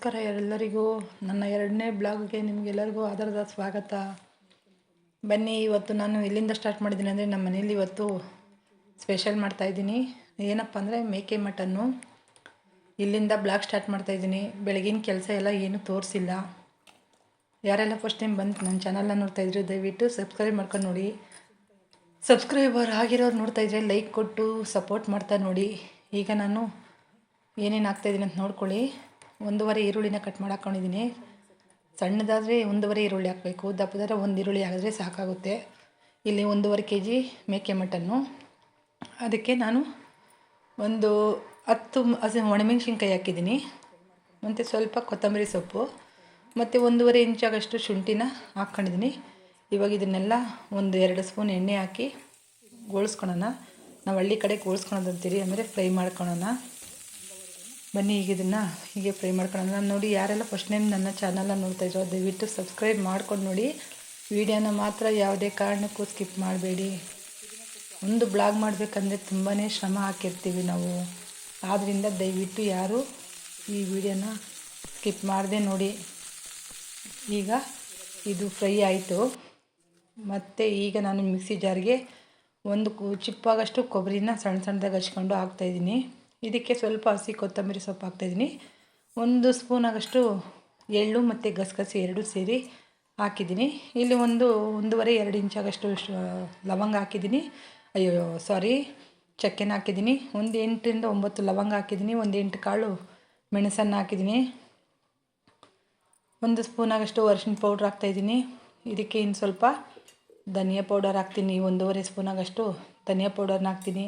ನಮಸ್ಕಾರ ಎಲ್ಲರಿಗೂ. ನನ್ನ ಎರಡನೇ ಬ್ಲಾಗ್ಗೆ ನಿಮಗೆಲ್ಲರಿಗೂ ಆಧಾರದ ಸ್ವಾಗತ. ಬನ್ನಿ, ಇವತ್ತು ನಾನು ಎಲ್ಲಿಂದ ಸ್ಟಾರ್ಟ್ ಮಾಡಿದ್ದೀನಿ ಅಂದರೆ ನಮ್ಮ ಮನೇಲಿ ಇವತ್ತು ಸ್ಪೆಷಲ್ ಮಾಡ್ತಾಯಿದ್ದೀನಿ ಏನಪ್ಪ ಅಂದರೆ ಮೇಕೆ ಮಟನ್ನು. ಇಲ್ಲಿಂದ ಬ್ಲಾಗ್ ಸ್ಟಾರ್ಟ್ ಮಾಡ್ತಾಯಿದ್ದೀನಿ ಬೆಳಗಿನ ಕೆಲಸ ಎಲ್ಲ ಏನೂ ತೋರಿಸಿಲ್ಲ. ಯಾರೆಲ್ಲ ಫಸ್ಟ್ ಟೈಮ್ ಬಂದು ನನ್ನ ಚಾನಲ್ನ ನೋಡ್ತಾಯಿದ್ರು ದಯವಿಟ್ಟು ಸಬ್ಸ್ಕ್ರೈಬ್ ಮಾಡ್ಕೊಂಡು ನೋಡಿ. ಸಬ್ಸ್ಕ್ರೈಬರ್ ಆಗಿರೋರು ನೋಡ್ತಾಯಿದ್ರೆ ಲೈಕ್ ಕೊಟ್ಟು ಸಪೋರ್ಟ್ ಮಾಡ್ತಾ ನೋಡಿ. ಈಗ ನಾನು ಏನೇನು ಆಗ್ತಾಯಿದ್ದೀನಿ ಅಂತ ನೋಡ್ಕೊಳ್ಳಿ. ಒಂದೂವರೆ ಈರುಳ್ಳಿನ ಕಟ್ ಮಾಡಿ ಹಾಕ್ಕೊಂಡಿದ್ದೀನಿ ಸಣ್ಣದಾದರೆ ಒಂದೂವರೆ ಈರುಳ್ಳಿ ಹಾಕಬೇಕು, ದಪ್ಪದಾದ್ರೆ ಒಂದು ಈರುಳ್ಳಿ ಹಾಕಿದ್ರೆ ಸಾಕಾಗುತ್ತೆ. ಇಲ್ಲಿ ಒಂದೂವರೆ ಕೆ ಜಿ ಮೇಕೆ ಮಟನ್ನು ಅದಕ್ಕೆ ನಾನು ಒಂದು ಹತ್ತು ಹಸಿ ಒಣಮೆಣ್ಸಿನ್ಕಾಯಿ ಹಾಕಿದ್ದೀನಿ ಮತ್ತು ಸ್ವಲ್ಪ ಕೊತ್ತಂಬರಿ ಸೊಪ್ಪು, ಮತ್ತು ಒಂದೂವರೆ ಇಂಚಾಗಷ್ಟು ಶುಂಠಿನ ಹಾಕ್ಕೊಂಡಿದ್ದೀನಿ ಇವಾಗ ಇದನ್ನೆಲ್ಲ ಒಂದು ಎರಡು ಸ್ಪೂನ್ ಎಣ್ಣೆ ಹಾಕಿ ಗೋಳಿಸ್ಕೊಳೋಣ. ನಾವು ಹಳ್ಳಿ ಕಡೆ ಗೋಳಿಸ್ಕೊಳೋದಂತೀರಿ, ಅಂದರೆ ಫ್ರೈ ಮಾಡ್ಕೊಳೋಣ. ಬನ್ನಿ, ಈಗ ಇದನ್ನು ಹೀಗೆ ಫ್ರೈ ಮಾಡ್ಕೊಳ್ಳೋಣ. ನೋಡಿ ಯಾರೆಲ್ಲ ಫಸ್ಟ್ ಟೈಮ್ ನನ್ನ ಚಾನಲ್ನ ನೋಡ್ತಾ ಇರೋ ದಯವಿಟ್ಟು ಸಬ್ಸ್ಕ್ರೈಬ್ ಮಾಡ್ಕೊಂಡು ನೋಡಿ. ವಿಡಿಯೋನ ಮಾತ್ರ ಯಾವುದೇ ಕಾರಣಕ್ಕೂ ಸ್ಕಿಪ್ ಮಾಡಬೇಡಿ. ಒಂದು ಬ್ಲಾಗ್ ಮಾಡಬೇಕಂದ್ರೆ ತುಂಬಾ ಶ್ರಮ ಹಾಕಿರ್ತೀವಿ ನಾವು. ಆದ್ದರಿಂದ ದಯವಿಟ್ಟು ಯಾರು ಈ ವಿಡಿಯೋನ ಸ್ಕಿಪ್ ಮಾಡದೆ ನೋಡಿ. ಈಗ ಇದು ಫ್ರೈ ಆಯಿತು. ಮತ್ತು ಈಗ ನಾನು ಮಿಕ್ಸಿ ಜಾರ್ಗೆ ಒಂದು ಚಿಪ್ಪಾಗಷ್ಟು ಕೊಬ್ಬರಿನ ಸಣ್ಣ ಸಣ್ಣದಾಗಿ ಹಚ್ಕೊಂಡು ಹಾಕ್ತಾಯಿದ್ದೀನಿ ಇದಕ್ಕೆ ಸ್ವಲ್ಪ ಹಸಿ ಕೊತ್ತಂಬರಿ ಸೊಪ್ಪು ಹಾಕ್ತಾಯಿದ್ದೀನಿ. ಒಂದು ಸ್ಪೂನ್ ಆಗಷ್ಟು ಎಳ್ಳು ಮತ್ತು ಗಸಗಸೆ ಎರಡು ಸೇರಿ ಹಾಕಿದ್ದೀನಿ. ಇಲ್ಲಿ ಒಂದು ಒಂದೂವರೆ ಎರಡು ಇಂಚಾಗಷ್ಟು ಲವಂಗ ಹಾಕಿದ್ದೀನಿ. ಅಯ್ಯೋ ಸಾರಿ ಚಕ್ಕೆನ ಹಾಕಿದ್ದೀನಿ. ಒಂದು ಎಂಟರಿಂದ ಒಂಬತ್ತು ಲವಂಗ ಹಾಕಿದ್ದೀನಿ. ಒಂದು ಎಂಟು ಕಾಳು ಮೆಣಸನ್ನು ಹಾಕಿದ್ದೀನಿ. ಒಂದು ಸ್ಪೂನ್ ಆಗಷ್ಟು ಅರಿಶಿನ ಪೌಡ್ರ್ ಹಾಕ್ತಾಯಿದ್ದೀನಿ. ಇದಕ್ಕೆ ಇನ್ನು ಸ್ವಲ್ಪ ಧನಿಯಾ ಪೌಡರ್ ಹಾಕ್ತೀನಿ. ಒಂದೂವರೆ ಸ್ಪೂನಾಗಷ್ಟು ಧನಿಯಾ ಪೌಡರ್ನ ಹಾಕ್ತೀನಿ.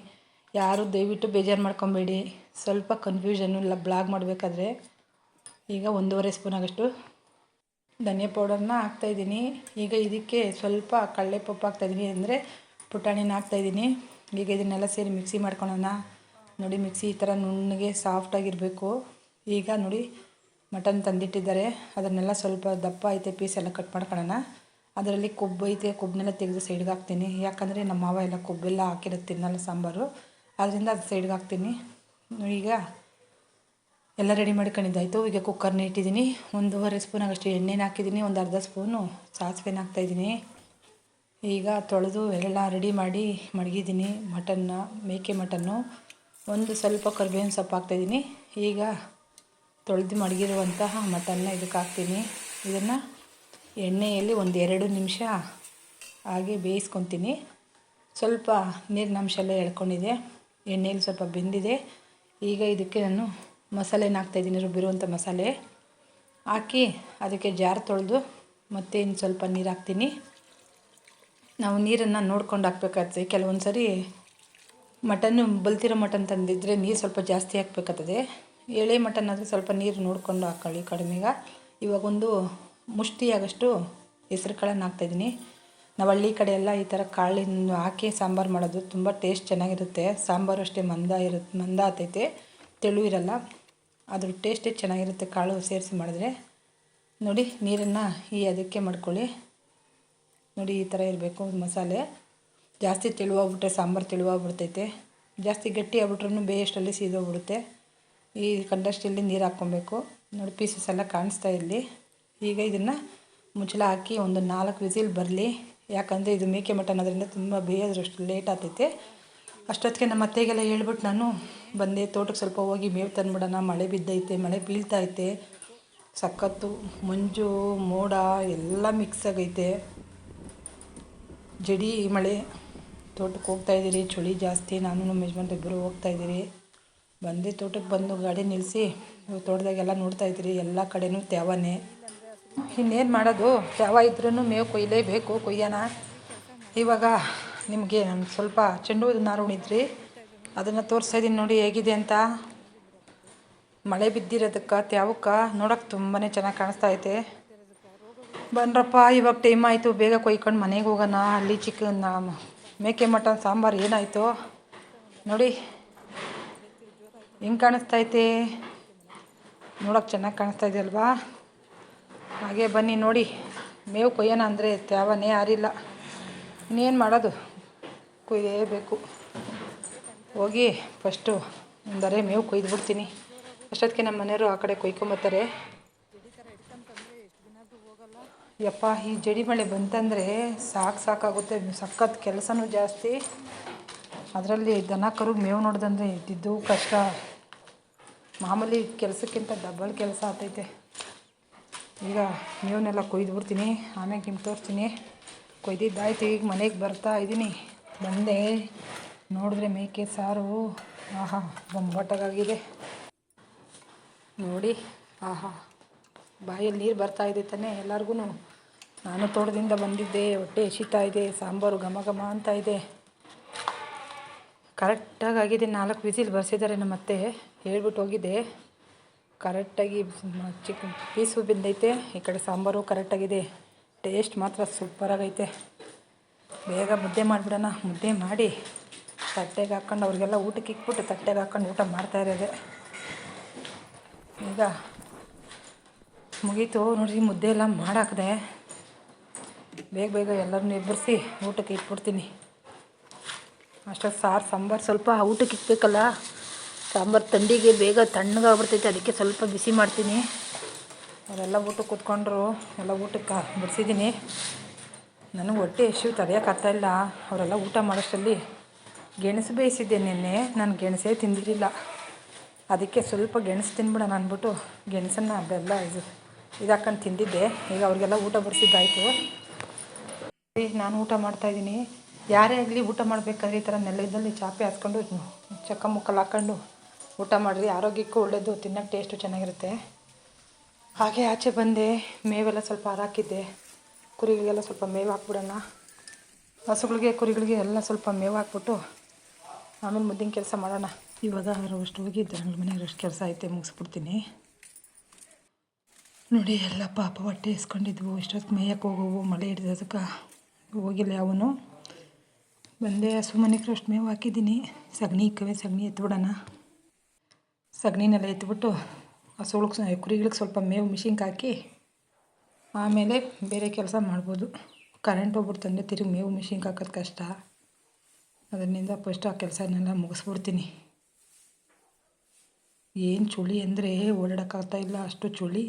ಯಾರು ದಯವಿಟ್ಟು ಬೇಜಾರು ಮಾಡ್ಕೊಬೇಡಿ. ಸ್ವಲ್ಪ ಕನ್ಫ್ಯೂಷನ್ನು ಇಲ್ಲ ಬ್ಲಾಗ್ ಮಾಡಬೇಕಾದ್ರೆ. ಈಗ ಒಂದೂವರೆ ಸ್ಪೂನ್ ಆಗಷ್ಟು ಧನಿಯಾ ಪೌಡರ್ನ ಹಾಕ್ತಾಯಿದ್ದೀನಿ ಈಗ ಇದಕ್ಕೆ ಸ್ವಲ್ಪ ಕಡಲೆಪಪ್ಪು ಹಾಕ್ತಾಯಿದ್ದೀನಿ ಅಂದರೆ ಪುಟಾಣಿನ ಹಾಕ್ತಾಯಿದ್ದೀನಿ ಈಗ ಇದನ್ನೆಲ್ಲ ಸೇರಿ ಮಿಕ್ಸಿ ಮಾಡ್ಕೊಳೋಣ. ನೋಡಿ ಮಿಕ್ಸಿ ಈ ಥರ ನುಣ್ಣಗೆ ಸಾಫ್ಟಾಗಿರಬೇಕು ಈಗ ನೋಡಿ ಮಟನ್ ತಂದಿಟ್ಟಿದ್ದಾರೆ. ಅದನ್ನೆಲ್ಲ ಸ್ವಲ್ಪ ದಪ್ಪ ಐತೆ ಪೀಸ್ ಎಲ್ಲ ಕಟ್ ಮಾಡ್ಕೊಳ್ಳೋಣ ಅದರಲ್ಲಿ ಕೊಬ್ಬು ಐತೆ, ಕೊಬ್ಬನ್ನೆಲ್ಲ ತೆಗೆದು ಸೈಡ್ಗೆ ಹಾಕ್ತೀನಿ. ಯಾಕಂದರೆ ನಮ್ಮ ಮಾವ ಎಲ್ಲ ಕೊಬ್ಬೆಲ್ಲ ಹಾಕಿರೋದು ತಿನ್ನಲ್ಲ ಸಾಂಬಾರು. ಅದರಿಂದ ಅದು ಸೈಡ್ಗೆ ಹಾಕ್ತೀನಿ. ಈಗ ಎಲ್ಲ ರೆಡಿ ಮಾಡ್ಕೊಂಡಿದ್ದಾಯಿತು. ಈಗ ಕುಕ್ಕರ್ನ ಇಟ್ಟಿದ್ದೀನಿ. ಒಂದೂವರೆ ಸ್ಪೂನ್ ಆಗಷ್ಟು ಎಣ್ಣೆನ ಹಾಕಿದ್ದೀನಿ. ಒಂದು ಅರ್ಧ ಸ್ಪೂನು ಸಾಸಿವೆನ ಹಾಕ್ತಾಯಿದ್ದೀನಿ. ಈಗ ತೊಳೆದು ಎಲ್ಲ ರೆಡಿ ಮಾಡಿ ಮಡಗಿದ್ದೀನಿ. ಮಟನ್ನ ಮೇಕೆ ಮಟನ್ನು ಒಂದು ಸ್ವಲ್ಪ ಕರಿಬೇವಿನ ಸೊಪ್ಪು ಹಾಕ್ತಾಯಿದ್ದೀನಿ. ಈಗ ತೊಳೆದು ಮಡಗಿರುವಂತಹ ಮಟನ್ನ ಇದಕ್ಕೆ ಹಾಕ್ತೀನಿ. ಇದನ್ನು ಎಣ್ಣೆಯಲ್ಲಿ ಒಂದು ಎರಡು ನಿಮಿಷ ಹಾಗೆ ಬೇಯಿಸ್ಕೊತೀನಿ. ಸ್ವಲ್ಪ ನೀರಿನಂಶ ಎಲ್ಲ ಎಳ್ಕೊಂಡಿದೆ. ಎಣ್ಣೆಯಲ್ಲಿ ಸ್ವಲ್ಪ ಬೆಂದಿದೆ. ಈಗ ಇದಕ್ಕೆ ನಾನು ಮಸಾಲೆನ ಹಾಕ್ತಾಯಿದ್ದೀನಿ ರುಬ್ಬಿರುವಂಥ ಮಸಾಲೆ ಹಾಕಿ ಅದಕ್ಕೆ ಜಾರ್ ತೊಳೆದು ಮತ್ತೆ ಇನ್ನು ಸ್ವಲ್ಪ ನೀರು ಹಾಕ್ತೀನಿ. ನಾವು ನೀರನ್ನು ನೋಡ್ಕೊಂಡು ಹಾಕ್ಬೇಕಾಗ್ತದೆ. ಕೆಲವೊಂದು ಸರಿ ಮಟನ್ನು ಬಲ್ತಿರೋ ಮಟನ್ ತಂದಿದ್ದರೆ ನೀರು ಸ್ವಲ್ಪ ಜಾಸ್ತಿ ಹಾಕ್ಬೇಕಾಗ್ತದೆ. ಎಳೆ ಮಟನ್ ಆದರೆ ಸ್ವಲ್ಪ ನೀರು ನೋಡಿಕೊಂಡು ಹಾಕ್ಕೊಳ್ಳಿ ಕಡಿಮೆಗೆ. ಇವಾಗ ಒಂದು ಮುಷ್ಟಿಯಾಗಷ್ಟು ಹೆಸ್ರು ಕಾಳನ್ನು ಹಾಕ್ತಾಯಿದ್ದೀನಿ ನಾವು ಹಳ್ಳಿ ಕಡೆ ಎಲ್ಲ ಈ ಥರ ಕಾಳಿನ ಹಾಕಿ ಸಾಂಬಾರು ಮಾಡೋದು ತುಂಬ ಟೇಸ್ಟ್ ಚೆನ್ನಾಗಿರುತ್ತೆ. ಸಾಂಬಾರು ಅಷ್ಟೇ ಮಂದ ಇರುತ್ತೆ ಮಂದ ಆಗ್ತೈತೆ ತೆಳು ಇರಲ್ಲ. ಅದ್ರ ಟೇಸ್ಟೇ ಚೆನ್ನಾಗಿರುತ್ತೆ ಕಾಳು ಸೇರಿಸಿ ಮಾಡಿದ್ರೆ. ನೋಡಿ, ನೀರನ್ನು ಈ ಅದಕ್ಕೆ ಮಾಡ್ಕೊಳ್ಳಿ. ನೋಡಿ, ಈ ಥರ ಇರಬೇಕು ಮಸಾಲೆ. ಜಾಸ್ತಿ ತೆಳುವಾಗ್ಬಿಟ್ರೆ ಸಾಂಬಾರು ತೆಳುವಾಗ್ಬಿಡ್ತೈತೆ. ಜಾಸ್ತಿ ಗಟ್ಟಿ ಆಗ್ಬಿಟ್ರೂ ಬೇಯಷ್ಟರಲ್ಲಿ ಸೀದೋಗ್ಬಿಡುತ್ತೆ. ಈ ಕಂಡಷ್ಟಲ್ಲಿ ನೀರು ಹಾಕ್ಕೊಬೇಕು. ನೋಡಿ ಪೀಸಸ್ ಎಲ್ಲ ಕಾಣಿಸ್ತಾ ಇರಲಿ. ಈಗ ಇದನ್ನು ಮುಚ್ಚಳ ಹಾಕಿ ಒಂದು ನಾಲ್ಕು ವಿಸಿಲ್ ಬರಲಿ. ಯಾಕಂದರೆ ಇದು ಮೇಕೆ ಮಟನ್ ಅದರಿಂದ ತುಂಬ ಬೇಯೋದ್ರಷ್ಟು ಲೇಟ್ ಆಗ್ತೈತೆ. ಅಷ್ಟೊತ್ತಿಗೆ ನಮ್ಮ ಅತ್ತೆಗೆಲ್ಲ ಹೇಳ್ಬಿಟ್ಟು ನಾನು ಬಂದೆ, ತೋಟಕ್ಕೆ ಸ್ವಲ್ಪ ಹೋಗಿ ಮೇವು ತಂದ್ಬಿಡೋಣ, ಮಳೆ ಬಿದ್ದೈತೆ, ಮಳೆ ಬೀಳ್ತೈತೆ, ಸಖತ್ತು ಮಂಜು, ಮೋಡ ಎಲ್ಲ ಮಿಕ್ಸ್ ಆಗೈತೆ. ಜಡಿ ಮಳೆ, ತೋಟಕ್ಕೆ ಹೋಗ್ತಾಯಿದ್ದೀರಿ ಚಳಿ ಜಾಸ್ತಿ, ನಾನು ನಮ್ಮ ಯಜಮಾನ್ರು ಇಬ್ಬರು ಹೋಗ್ತಾಯಿದ್ದೀರಿ ಬಂದು, ತೋಟಕ್ಕೆ ಬಂದು ಗಾಡಿ ನಿಲ್ಲಿಸಿ ತೋಟದಾಗೆಲ್ಲ ನೋಡ್ತಾಯಿದ್ದೀರಿ ಎಲ್ಲ ಕಡೆಯೂ ತ್ಯಾವನೇ ಇನ್ನೇನು ಮಾಡೋದು? ಯಾವ ಇದ್ರೂ ಮೇವು ಕೊಯ್ಯಲೇಬೇಕು ಕೊಯ್ಯೋಣ. ಇವಾಗ ನಿಮಗೆ ನಾನು ಸ್ವಲ್ಪ ಚೆಂಡು ಹೂವಿನ ನಾರು ಉಣಿದ್ರಿ ಅದನ್ನು ತೋರಿಸ್ತಾಯಿದ್ದೀನಿ ನೋಡಿ ಹೇಗಿದೆ ಅಂತ. ಮಳೆ ಬಿದ್ದಿರೋದಕ್ಕೆ, ತ್ಯಾವಕ್ಕೆ ನೋಡೋಕೆ ತುಂಬಾ ಚೆನ್ನಾಗಿ ಕಾಣಿಸ್ತಾ ಐತೆ. ಬನ್ರಪ್ಪ, ಇವಾಗ ಟೈಮ್ ಆಯಿತು, ಬೇಗ ಕೊಯ್ಕೊಂಡು ಮನೆಗೆ ಹೋಗೋಣ. ಅಲ್ಲಿ ಚಿಕನ್ ಮೇಕೆ ಮಟನ್, ಸಾಂಬಾರು ಏನಾಯಿತು. ನೋಡಿ. ಹೆಂಗೆ ಕಾಣಿಸ್ತೈತೆ ನೋಡೋಕೆ ಚೆನ್ನಾಗಿ ಕಾಣಿಸ್ತಾ ಇದೆಯಲ್ವಾ ಹಾಗೆ ಬನ್ನಿ ನೋಡಿ. ಮೇವು ಕೊಯ್ಯೋಣ ಅಂದರೆ ತ್ಯಾವನೇ ಯಾರಿಲ್ಲ. ಇನ್ನೇನು ಮಾಡೋದು? ಕೊಯ್ಯೇಬೇಕು. ಹೋಗಿ ಫಸ್ಟು ಒಂದರೆ ಮೇವು ಕೊಯ್ದು ಬಿಡ್ತೀನಿ ಅಷ್ಟೊತ್ತಿಗೆ ನಮ್ಮ ಮನೆಯವರು ಆ ಕಡೆ ಕೊಯ್ಕೊಂಬತ್ತಾರೆ. ಯಪ್ಪ, ಈ ಜಡಿ ಮಳೆ ಬಂತಂದರೆ ಸಾಕು ಸಾಕಾಗುತ್ತೆ. ಸಖತ್ ಕೆಲಸನೂ ಜಾಸ್ತಿ. ಅದರಲ್ಲಿ ದನ ಕರು ಮೇವು ನೋಡ್ದಂದ್ರೆ ಇದ್ದಿದ್ದು ಕಷ್ಟ. ಮಾಮೂಲಿ ಕೆಲಸಕ್ಕಿಂತ ಡಬಲ್ ಕೆಲಸ ಆಗ್ತೈತೆ. ಈಗ ಮೇವನ್ನೆಲ್ಲ ಕೊಯ್ದು ಬಿಡ್ತೀನಿ ಆಮೇಲೆ ನಿಮ್ಗೆ ತೋರಿಸ್ತೀನಿ. ಕೊಯ್ದಿದ್ದಾಯ್ತು, ಈಗ ಮನೆಗೆ ಬರ್ತಾ ಇದ್ದೀನಿ. ಬಂದೆ. ನೋಡಿದ್ರೆ ಮೇಕೆ ಸಾರು. ಆಹಾ ಬೊಂಬಾಟಾಗಿದೆ ನೋಡಿ, ಆಹಾ, ಬಾಯಲ್ಲಿ ನೀರು ಬರ್ತಾ ಇದೆ ತಾನೆ ಎಲ್ಲರಿಗೂ ನಾನು ತೋಟದಿಂದ ಬಂದಿದ್ದೆ, ಹೊಟ್ಟೆ ಎಸಿತಾ ಇದೆ, ಸಾಂಬಾರು ಘಮ ಘಮ ಅಂತ ಇದೆ. ಕರೆಕ್ಟಾಗಿ ಆಗಿದೆ, ನಾಲ್ಕು ವಿಸಿಲ್ ಬರ್ಸಿದ್ದಾರೆ ನಮ್ಮ ಅತ್ತೆ ಹೇಳ್ಬಿಟ್ಟು ಹೋಗಿದ್ದೆ. ಕರೆಕ್ಟಾಗಿ ಚಿಕನ್ ಚಿಕ್ ಪೀಸು ಬೆಂದೈತೆ, ಈ ಕಡೆ ಸಾಂಬಾರು ಕರೆಕ್ಟಾಗಿದೆ. ಟೇಸ್ಟ್ ಮಾತ್ರ ಸೂಪರಾಗೈತೆ. ಬೇಗ ಮುದ್ದೆ ಮಾಡಿಬಿಡೋಣ. ಮುದ್ದೆ ಮಾಡಿ ತಟ್ಟೆಗೆ ಹಾಕ್ಕೊಂಡು ಅವ್ರಿಗೆಲ್ಲ ಊಟಕ್ಕೆ ಇಕ್ಬಿಟ್ಟು ತಟ್ಟೆಗೆ ಹಾಕ್ಕೊಂಡು ಊಟ ಮಾಡ್ತಾ ಇರೋದೆ. ಈಗ ಮುಗೀತು. ನೋಡಿರಿ, ಮುದ್ದೆ ಎಲ್ಲ ಮಾಡಾಕಿದೆ. ಬೇಗ ಬೇಗ ಎಲ್ಲರನ್ನೂ ಎಬ್ಬರಿಸಿ ಊಟಕ್ಕೆ ಇಟ್ಬಿಡ್ತೀನಿ. ಅಷ್ಟೊತ್ತು ಸಾರು, ಸಾಂಬಾರು ಸ್ವಲ್ಪ ಊಟಕ್ಕೆ ಇಕ್ಬೇಕಲ್ಲ. ಸಾಂಬಾರು ತಂಡಿಗೆ ಬೇಗ ತಣ್ಣಗಾಗ್ಬಿಡ್ತೈತೆ, ಅದಕ್ಕೆ ಸ್ವಲ್ಪ ಬಿಸಿ ಮಾಡ್ತೀನಿ. ಅವರೆಲ್ಲ ಊಟಕ್ಕೆ ಕೂತ್ಕೊಂಡ್ರು, ಎಲ್ಲ ಊಟಕ್ಕೆ ಬಿಡಿಸಿದ್ದೀನಿ. ನನಗೆ ಹೊಟ್ಟೆ ಎಷ್ಟು ತಡೆಯೋಕ್ಕಾಗ್ತಾಯಿಲ್ಲ ಅವರೆಲ್ಲ ಊಟ ಮಾಡೋಷ್ಟರಲ್ಲಿ ಗೆಣಸು ಬೇಯಿಸಿದ್ದೆ ನಿನ್ನೆ, ನಾನು ಗೆಣಸೇ ತಿಂದಿರಲಿಲ್ಲ. ಅದಕ್ಕೆ ಸ್ವಲ್ಪ ಗೆಣಸು ತಿನ್ಬಿಡೋಣ ಅಂದ್ಬಿಟ್ಟು ಗೆಣಸನ್ನು ಅದೆಲ್ಲ ಇದು ಇದಾಕೊಂಡು ತಿಂದಿದ್ದೆ. ಈಗ ಅವ್ರಿಗೆಲ್ಲ ಊಟ ಬಡಿಸಿದ್ದಾಯಿತು. ನಾನು ಊಟ ಮಾಡ್ತಾಯಿದ್ದೀನಿ ಯಾರೇ ಆಗಲಿ ಊಟ ಮಾಡಬೇಕಾದ್ರೆ ಈ ಥರ ನೆಲದಲ್ಲಿ ಚಾಪೆ ಹಾಕ್ಕೊಂಡು ಚಕ್ಕ ಮುಕ್ಕಲ್ಲಿ ಹಾಕ್ಕೊಂಡು ಊಟ ಮಾಡಿರಿ. ಆರೋಗ್ಯಕ್ಕೂ ಒಳ್ಳೆಯದು ತಿನ್ನೋಕ್ಕೆ ಟೇಸ್ಟು ಚೆನ್ನಾಗಿರುತ್ತೆ. ಹಾಗೆ ಆಚೆ ಬಂದೆ. ಮೇವೆಲ್ಲ ಸ್ವಲ್ಪ ಹಾಕಿದ್ದೆ ಕುರಿಗಳಿಗೆಲ್ಲ ಸ್ವಲ್ಪ ಮೇವು ಹಾಕ್ಬಿಡೋಣ. ಹಸುಗಳಿಗೆ, ಕುರಿಗಳಿಗೆ ಎಲ್ಲ ಸ್ವಲ್ಪ ಮೇವು ಹಾಕ್ಬಿಟ್ಟು ಆಮೇಲೆ ಮುದ್ದಿನ ಕೆಲಸ ಮಾಡೋಣ. ಇವಾಗ ಅಷ್ಟು ಹೋಗಿದ್ದೆ. ನಮ್ಮ ಮನೆಗೆ ಅಷ್ಟು ಕೆಲಸ ಐತೆ, ಮುಗಿಸ್ಬಿಡ್ತೀನಿ. ನೋಡಿ, ಎಲ್ಲ ಪಾಪ ಹೊಟ್ಟೆ ಇಸ್ಕೊಂಡಿದ್ವು ಇಷ್ಟೊತ್ತು ಮೇಯಕ್ಕೆ ಹೋಗೋವು, ಮಳೆ ಹಿಡಿದದಕ್ಕೆ ಹೋಗಿಲ್ಲ ಯಾವನು ಬಂದೆ. ಹಸು ಮನೆಗೆ ಅಷ್ಟು ಮೇವು ಹಾಕಿದ್ದೀನಿ. ಸಗಣಿ, ಇಕ್ಕವೆ ಸಗಣಿ ಎತ್ಬಿಡೋಣ. ಸಗಣಿನೆಲ್ಲ ಎತ್ಬಿಟ್ಟು ಹಸುಗಳಿಗೆ ಕುರಿಗಳಿಗೆ ಸ್ವಲ್ಪ ಮೇವು ಮಿಷಿನ್ಗೆ ಹಾಕಿ ಆಮೇಲೆ ಬೇರೆ ಕೆಲಸ ಮಾಡ್ಬೋದು. ಕರೆಂಟ್ ಹೋಗ್ಬಿಡ್ತಂದ್ರೆ ತಿರುಗಿ ಮೇವು ಮಿಷಿನ್ಗೆ ಹಾಕೋದು ಕಷ್ಟ. ಅದರಿಂದ ಫಸ್ಟ್ ಆ ಕೆಲಸನೆಲ್ಲ ಮುಗಿಸ್ಬಿಡ್ತೀನಿ. ಏನು ಚಳಿ ಅಂದರೆ ಇಲ್ಲ, ಅಷ್ಟು ಚಳಿ.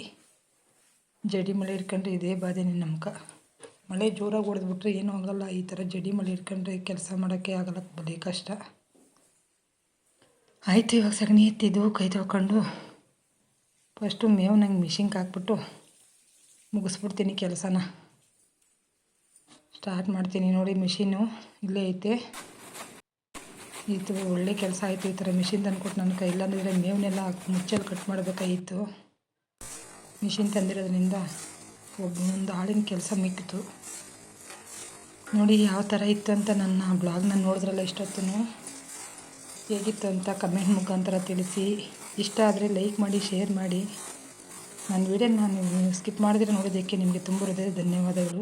ಜಡಿ ಮಳೆ ಹಿಡ್ಕೊಂಡ್ರೆ ಇದೇ ಬಾಧೆನೇ ನಮ್ಗೆ ಮಳೆ ಜೋರಾಗಿ ಹೊಡೆದ್ಬಿಟ್ರೆ ಏನೂ ಆಗಲ್ಲ. ಈ ಥರ ಜಡಿ ಮಳೆ ಹಿಡ್ಕೊಂಡ್ರೆ ಕೆಲಸ ಮಾಡೋಕ್ಕೆ ಆಗಲ್ಲ, ಬರೀ ಕಷ್ಟ. ಆಯಿತು, ಇವಾಗ ಸಗಣಿ ಎತ್ತಿದ್ದು, ಕೈ ತೊಳ್ಕೊಂಡು ಫಸ್ಟು ಮೇವು ನಂಗೆ ಮಿಷಿನ್ಗೆ ಹಾಕ್ಬಿಟ್ಟು ಮುಗಿಸ್ಬಿಡ್ತೀನಿ ಕೆಲಸನ. ಸ್ಟಾರ್ಟ್ ಮಾಡ್ತೀನಿ ನೋಡಿ ಮಿಷಿನು ಇಲ್ಲೇ ಐತೆ. ಇದು ಒಳ್ಳೆ ಕೆಲಸ ಆಯಿತು, ಈ ಥರ ಮಿಷಿನ್ ತಂದ್ಕೊಟ್ಟು ನನ್ನ ಕೈ ಇಲ್ಲಾಂದರೆ ಮೇವನ್ನೆಲ್ಲ ಮುಚ್ಚಲ್ಲಿ ಕಟ್ ಮಾಡಬೇಕಾಗಿತ್ತು. ಮಿಷಿನ್ ತಂದಿರೋದ್ರಿಂದ ಒಬ್ಬೊಂದು ಆಳಿನ ಕೆಲಸ ಮಿಕ್ಕಿತು. ನೋಡಿ ಯಾವ ಥರ ಇತ್ತು ಅಂತ ನನ್ನ ಬ್ಲಾಗ್ನ ನೋಡಿದ್ರಲ್ಲ ಇಷ್ಟೊತ್ತು ಹೇಗಿತ್ತು ಅಂತ ಕಮೆಂಟ್ ಮುಖಾಂತರ ತಿಳಿಸಿ. ಇಷ್ಟ ಆದರೆ ಲೈಕ್ ಮಾಡಿ ಶೇರ್ ಮಾಡಿ. ನನ್ನ ವೀಡಿಯೋನ ನಾನು ಸ್ಕಿಪ್ ಮಾಡಿದ್ರೆ ನೋಡೋದಕ್ಕೆ ನಿಮಗೆ ತುಂಬ ಹೃದಯ ಧನ್ಯವಾದಗಳು.